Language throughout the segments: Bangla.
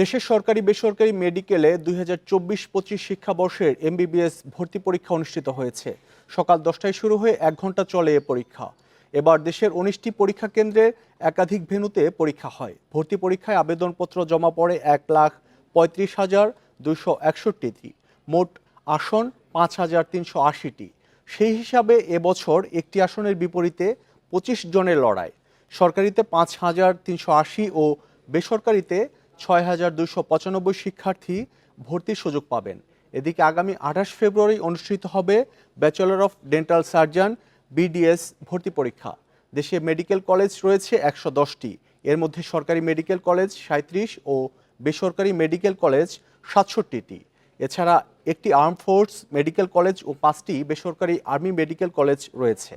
দেশের সরকারি, বেসরকারি মেডিকেলে দুই হাজার চব্বিশ পঁচিশ শিক্ষাবর্ষের এমবিবিএস ভর্তি পরীক্ষা অনুষ্ঠিত হয়েছে। সকাল দশটায় শুরু হয়ে এক ঘণ্টা চলে এ পরীক্ষা। এবার দেশের উনিশটি পরীক্ষা কেন্দ্রে একাধিক ভেন্যুতে পরীক্ষা হয়। ভর্তি পরীক্ষায় আবেদনপত্র জমা পড়ে এক লাখ পঁয়ত্রিশ হাজার দুশো একষট্টিটি। মোট আসন পাঁচ হাজার তিনশো আশিটি। সেই হিসাবে এবছর একটি আসনের বিপরীতে পঁচিশ জনের লড়াই। সরকারিতে পাঁচ হাজার তিনশো আশি ও বেসরকারিতে ছয় হাজার দুশো পঁচানব্বই শিক্ষার্থী ভর্তির সুযোগ পাবেন। এদিকে আগামী আঠাশ ফেব্রুয়ারি অনুষ্ঠিত হবে bachelor of dental surgeon BDS ভর্তি পরীক্ষা। দেশে মেডিকেল কলেজ রয়েছে একশো দশটি। এর মধ্যে সরকারি মেডিকেল কলেজ সাঁত্রিশ ও বেসরকারি মেডিকেল কলেজ সাতষট্টিটি। এছাড়া একটি আর্ম ফোর্স মেডিকেল কলেজ ও পাঁচটি বেসরকারি আর্মি মেডিকেল কলেজ রয়েছে।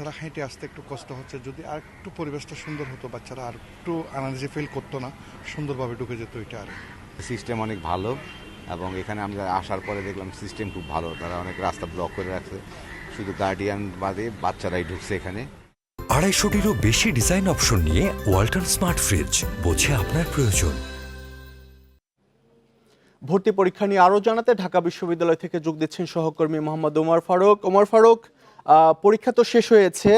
বাচ্চারা হেঁটে আসতে একটু কষ্ট হচ্ছে যদি আর একটু পরিবেশটা সুন্দর হতো বাচ্চারা আর একটু আনার্জি ফিল করতো না সুন্দরভাবে ঢুকে যেত এটা আর। সিস্টেম অনেক ভালো এবং এখানে আমরা আসার পরে দেখলাম সিস্টেম খুব ভালো তারা অনেক রাস্তা ব্লক করে রাখছে শুধু গার্ডিয়ান বাদে বাচ্চারাই ঢুকছে এখানে। আড়াইশোটিরও বেশি ডিজাইন অপশন নিয়ে ওয়াল্টন স্মার্ট ফ্রিজ বোঝে আপনার প্রয়োজন। ভর্তি পরীক্ষা নিয়ে আরও জানাতে ঢাকা বিশ্ববিদ্যালয় থেকে যোগ দিচ্ছেন সহকর্মী মোহাম্মদ ওমর ফারুক। ওমর ফারুক পরীক্ষা তো শেষ হয়েছে।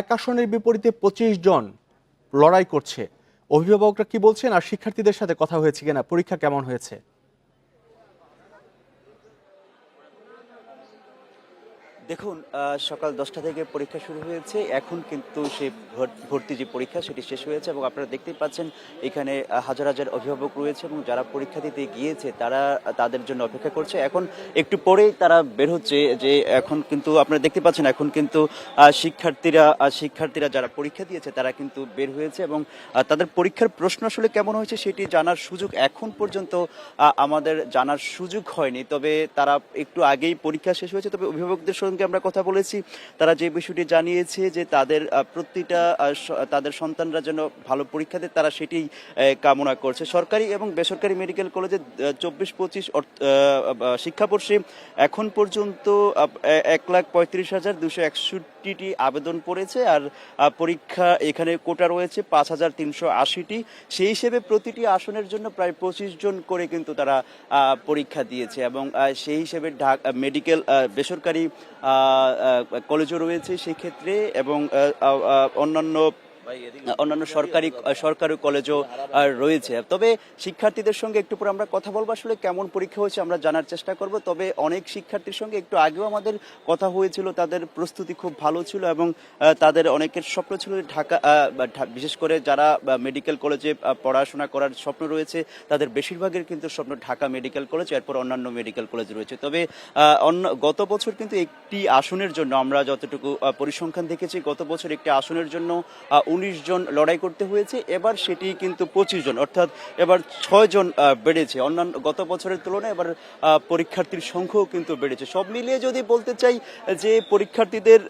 এক আসনের বিপরীতে পঁচিশ জন লড়াই করছে। অভিভাবকরা কি বলছেন? আর শিক্ষার্থীদের সাথে কথা হয়েছে কিনা? পরীক্ষা কেমন হয়েছে? দেখুন সকাল দশটা থেকে পরীক্ষা শুরু হয়েছে। এখন কিন্তু সেই ভর- ভর্তি যে পরীক্ষা, সেটি শেষ হয়েছে এবং আপনারা দেখতেই পাচ্ছেন, এখানে হাজার হাজার অভিভাবক রয়েছে এবং যারা পরীক্ষা দিতে গিয়েছে, তারা, তাদের জন্য অপেক্ষা করছে। এখন একটু পরেই তারা বের হচ্ছে যে এখন কিন্তু আপনারা দেখতে পাচ্ছেন, এখন কিন্তু শিক্ষার্থীরা শিক্ষার্থীরা যারা পরীক্ষা দিয়েছে, তারা কিন্তু বের হয়েছে এবং তাদের পরীক্ষার প্রশ্ন আসলে কেমন হয়েছে সেটি জানার সুযোগ এখন পর্যন্ত আমাদের জানার সুযোগ হয়নি। তবে তারা একটু আগেই পরীক্ষা শেষ হয়েছে, তবে অভিভাবকদের সঙ্গে আমরা কথা বলেছি। তারা যে বিষয়টি জানিয়েছে যে তাদের প্রতিটা তাদের সন্তানরা যেন ভালো পরীক্ষা দেয়, তারা সেটি কামনা করছে। সরকারি এবং বেসরকারি মেডিকেল কলেজে চব্বিশ পঁচিশ শিক্ষাবর্ষে এখন পর্যন্ত এক লাখ পঁয়ত্রিশ হাজার দুশো একষট্টিটি আবেদন পড়েছে আর পরীক্ষা এখানে কোটা রয়েছে পাঁচ হাজার তিনশো আশিটি। সেই হিসেবে প্রতিটি আসনের জন্য প্রায় পঁচিশ জন করে কিন্তু তারা পরীক্ষা দিয়েছে এবং সেই হিসেবে ঢাকা মেডিকেল বেসরকারি কলেজও রয়েছে সেক্ষেত্রে এবং অন্যান্য অন্যান্য সরকারি সরকারি কলেজও রয়েছে। তবে শিক্ষার্থীদের সঙ্গে একটু পরে আমরা কথা বলব। আসলে কেমন পরীক্ষা হয়েছে আমরা জানার চেষ্টা করব। তবে অনেক শিক্ষার্থীর সঙ্গে একটু আগেও আমাদের কথা হয়েছিল তাদের প্রস্তুতি খুব ভালো ছিল এবং তাদের অনেকের স্বপ্ন ছিল ঢাকা বিশেষ করে যারা মেডিকেল কলেজে পড়াশোনা করার স্বপ্ন রয়েছে তাদের বেশিরভাগের কিন্তু স্বপ্ন ঢাকা মেডিকেল কলেজ এরপর অন্যান্য মেডিকেল কলেজ রয়েছে। তবে আহ, অন্য গত বছর কিন্তু একটি আসনের জন্য আমরা যতটুকু পরিসংখ্যান দেখেছি গত বছর একটি আসনের জন্য উনিশ জন লড়াই করতে হয়েছে। এবার সেটি কিন্তু পঁচিশ জন, অর্থাৎ এবার ছয় জন বেড়েছে। অন্যান্য গত বছরের তুলনায় এবার পরীক্ষার্থীর সংখ্যাও কিন্তু বেড়েছে। সব মিলিয়ে যদি বলতে চাই যে পরীক্ষার্থীদের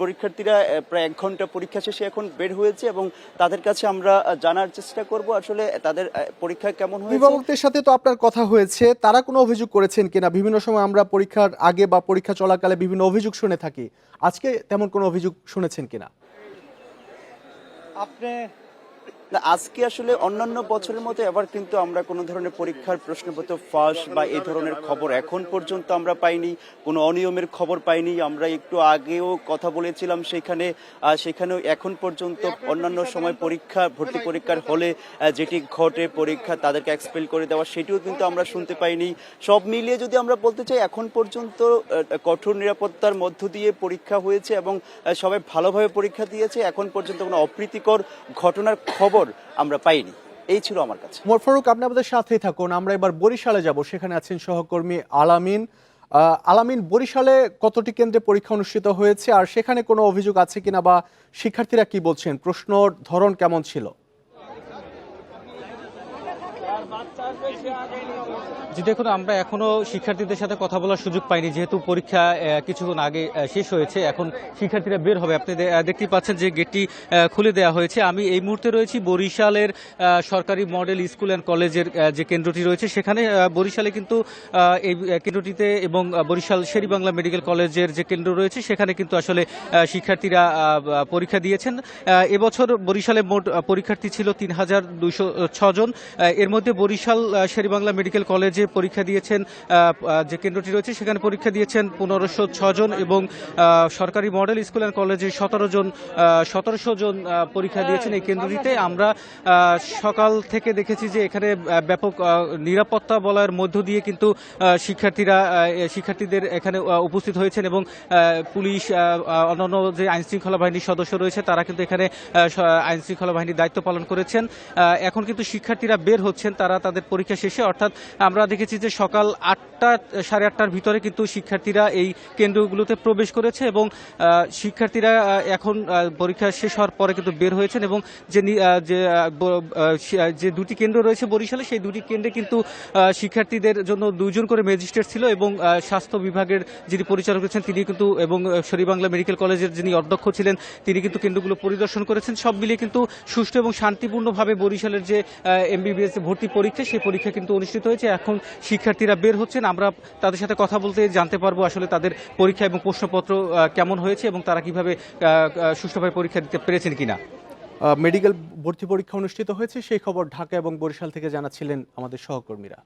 পরীক্ষার্থীরা প্রায় এক ঘণ্টা পরীক্ষা শেষে এখন বের হয়েছে এবং তাদের কাছে আমরা জানার চেষ্টা করব আসলে তাদের পরীক্ষা কেমন হয়েছে। অভিভাবকদের সাথে তো আপনার কথা হয়েছে। তারা কোনো অভিযোগ করেছেন কিনা? বিভিন্ন সময় আমরা পরীক্ষার আগে বা পরীক্ষা চলাকালে বিভিন্ন অভিযোগ শুনে থাকি। আজকে তেমন কোনো অভিযোগ শুনেছেন কিনা? আপনি না, আজকে আসলে অন্যান্য বছরের মতো এবার কিন্তু আমরা কোনো ধরনের পরীক্ষার প্রশ্নপত্র ফাঁস বা এই ধরনের খবর এখন পর্যন্ত আমরা পাইনি কোনো অনিয়মের খবর পাইনি। আমরা একটু আগেও কথা বলেছিলাম সেখানে সেখানেও এখন পর্যন্ত অন্যান্য সময় পরীক্ষা ভর্তি পরীক্ষার হলে যেটি ঘটে পরীক্ষা তাদেরকে এক্সপেল করে দেওয়া সেটিও কিন্তু আমরা শুনতে পাইনি। সব মিলিয়ে যদি আমরা বলতে চাই এখন পর্যন্ত কঠোর নিরাপত্তার মধ্য দিয়ে পরীক্ষা হয়েছে এবং সবাই ভালোভাবে পরীক্ষা দিয়েছে। এখন পর্যন্ত কোনো অপ্রীতিকর ঘটনার খবর আমরা পাইনি। এই ছিল আমার কাছে। মোর ফারুক, আপনি আমাদের সাথেই থাকুন। আমরা এবার বরিশালে যাব। সেখানে আছেন সহকর্মী আলামিন। আলামিন, বরিশালে কতটি কেন্দ্রে পরীক্ষা অনুষ্ঠিত হয়েছে? আর সেখানে কোনো অভিযোগ আছে কিনা বা শিক্ষার্থীরা কি বলছেন? প্রশ্নর ধরন কেমন ছিল? জি দেখুন আমরা এখনও শিক্ষার্থীদের সাথে কথা বলার সুযোগ পাইনি যেহেতু পরীক্ষা কিছুক্ষণ আগে শেষ হয়েছে। এখন শিক্ষার্থীরা বের হবে। আপনি দে- আহ, দেখতেই পাচ্ছেন যে গেটটি খুলে দেওয়া হয়েছে। আমি এই মুহূর্তে রয়েছি বরিশালের সরকারি মডেল স্কুল অ্যান্ড কলেজের যে কেন্দ্রটি রয়েছে সেখানে বরিশালে কিন্তু এই কেন্দ্রটিতে এবং বরিশাল শেরিবাংলা মেডিকেল কলেজের যে কেন্দ্র রয়েছে সেখানে কিন্তু আসলে শিক্ষার্থীরা পরীক্ষা দিয়েছেন। এবছর বরিশালে মোট পরীক্ষার্থী ছিল তিন হাজার দুইশো ছজন। এর মধ্যে বরিশাল শেরিবাংলা মেডিকেল কলেজে পরীক্ষা দিয়েছেন যে কেন্দ্রটি রয়েছে সেখানে পরীক্ষা দিয়েছেন পনেরোশো ছজন এবং সরকারি মডেল স্কুল অ্যান্ড কলেজে সতেরো জন সতেরোশো জন পরীক্ষা দিয়েছেন এই কেন্দ্রটিতে। আমরা সকাল থেকে দেখেছি যে এখানে ব্যাপক নিরাপত্তা বলয়ের মধ্য দিয়ে কিন্তু শিক্ষার্থীরা শিক্ষার্থীদের এখানে উপস্থিত হয়েছেন এবং পুলিশ অন্যান্য যে আইন শৃঙ্খলা বাহিনীর সদস্য রয়েছে তারা কিন্তু এখানে আহ, স- আইন শৃঙ্খলা বাহিনীর দায়িত্ব পালন করেছেন। এখন কিন্তু শিক্ষার্থীরা বের হচ্ছেন তারা তাদের পরীক্ষা শেষে। অর্থাৎ আমরা দেখেছি যে সকাল আটটা, সাড়ে আটটার ভিতরে কিন্তু শিক্ষার্থীরা এই কেন্দ্রগুলোতে প্রবেশ করেছে এবং শিক্ষার্থীরা এখন পরীক্ষা শেষ হওয়ার পরে কিন্তু বের হয়েছেন এবং যে যে দুটি কেন্দ্র রয়েছে বরিশালে, সেই দুটি কেন্দ্রে কিন্তু শিক্ষার্থীদের জন্য দুজন করে ম্যাজিস্ট্রেট ছিল এবং স্বাস্থ্য বিভাগের যিনি পরিচালক রয়েছেন, তিনি কিন্তু, এবং বাংলা মেডিকেল কলেজের যিনি অধ্যক্ষ ছিলেন, তিনি কিন্তু কেন্দ্রগুলো পরিদর্শন করেছেন। সব মিলিয়ে কিন্তু সুষ্ঠু এবং শান্তিপূর্ণভাবে বরিশালের যে এমবিবিএস ভর্তি পরীক্ষা, সেই পরীক্ষা কিন্তু অনুষ্ঠিত হয়েছে। এখন শিক্ষার্থীরা বের হচ্ছেন। আমরা তাদের সাথে কথা বলতে জানতে পারব আসলে তাদের পরীক্ষা এবং প্রশ্নপত্র কেমন হয়েছে এবং তারা কীভাবে সুষ্ঠুভাবে পরীক্ষা দিতে পেরেছেন কিনা। মেডিকেল ভর্তি পরীক্ষা অনুষ্ঠিত হয়েছে, সেই খবর ঢাকা এবং বরিশাল থেকে জানাচ্ছিলেন আমাদের সহকর্মীরা।